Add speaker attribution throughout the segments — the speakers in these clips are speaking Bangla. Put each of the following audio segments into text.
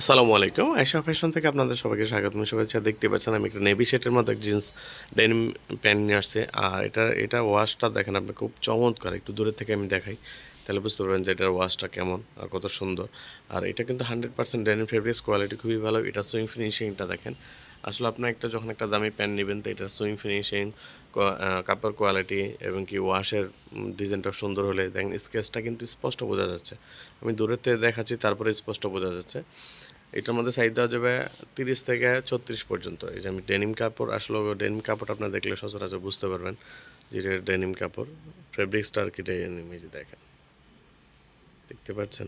Speaker 1: আসসালামু আলাইকুম। আয়সা ফ্যাশন থেকে আপনাদের সবাইকে স্বাগত। শুভেচ্ছা দেখতে পাচ্ছেন, আমি একটা নেভি সেটের মতো, এক জিন্স ডেনিম প্যান্ট নিয়ে আসছে। আর এটা এটা ওয়াশটা দেখেন আপনি খুব চমৎকার। একটু দূরের থেকে আমি দেখাই, তাহলে বুঝতে পারবেন যে এটার ওয়াশটা কেমন আর কত সুন্দর। আর এটা কিন্তু hundred percent denim fabrics quality খুবই ভালো। এটা সুইং ফিনিশিংটা দেখেন। আসলে আপনার একটা যখন একটা দামি প্যান্ট নেবেন, তো এটা সুইং ফিনিশিং কাপড় কোয়ালিটি এবং কি ওয়াশের ডিজাইনটা সুন্দর হলে দেখেন স্কেচটা কিন্তু স্পষ্ট বোঝা যাচ্ছে। আমি দূরের থেকে দেখাচ্ছি, তারপরে স্পষ্ট বোঝা যাচ্ছে। এটার মধ্যে সাইজ দেওয়া যাবে তিরিশ থেকে ছত্রিশ পর্যন্ত। এই যে আমি ডেনিম কাপড়, আসলে ডেনিম কাপড় আপনার দেখলে সচরাচর বুঝতে পারবেন যে এটা ডেনিম কাপড়। ফেব্রিক্সটা আর কি ডেনিম দেখেন। দেখতে পাচ্ছেন?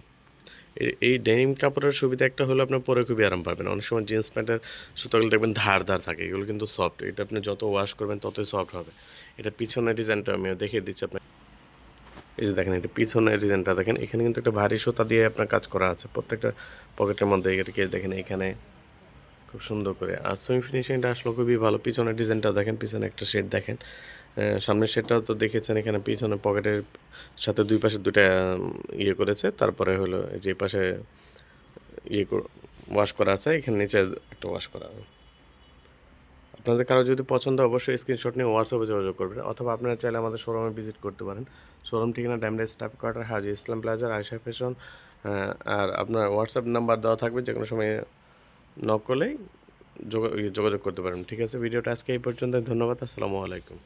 Speaker 1: এই- ডেনিম কাপড়ের সুবিধা একটা হলো আপনার পরে খুবই আরাম পাবেন। অনেক সময় জিন্স প্যান্টের সুতোগুলো দেখবেন ধার ধার থাকে, এগুলো কিন্তু সফট। এটা আপনি যত ওয়াশ করবেন ততই সফট হবে। এটা পিছনের ডিজাইনটা আমি দেখিয়ে দিচ্ছি আপনার এই যে দেখেন, এটা পিছনের ডিজাইনটা দেখেন, এখানে কিন্তু একটা ভারী সুতা দিয়ে আপনার কাজ করা আছে। প্রত্যেকটা পকেটের মধ্যে এটাকে দেখেন, এখানে খুব সুন্দর করে। আর সুইং ফিনিশিংটা আসলে খুবই ভালো। পিছনের ডিজাইনটা দেখেন, পিছনে একটা শেড দেখেন। সামনের শেডটাও তো দেখেছেন, এখানে পিছনে পকেটের সাথে দুই পাশে দুটা ইয়ে করেছে। তারপরে হলো যে পাশে ইয়ে ওয়াশ করা আছে, এখানে নিচে একটা ওয়াশ করা আপনাদের কারও যদি পছন্দ, অবশ্যই স্ক্রিনশট নিয়ে হোয়াটসঅ্যাপে যোগাযোগ করবেন, অথবা আপনারা চাইলে আমাদের শোরুমে ভিজিট করতে পারেন। শোরুম ঠিকানা ড্যামরা স্টাফ কোয়ার্টার হাজি ইসলাম প্লাজার আয়সা ফ্যাশন আর আপনার হোয়াটসঅ্যাপ নাম্বার দেওয়া থাকবে যে কোনো সময় নক করলেই যোগা- যোগাযোগ করতে পারেন। ঠিক আছে, ভিডিওটা আজকে এই পর্যন্ত ধন্যবাদ, আসসালামু আলাইকুম।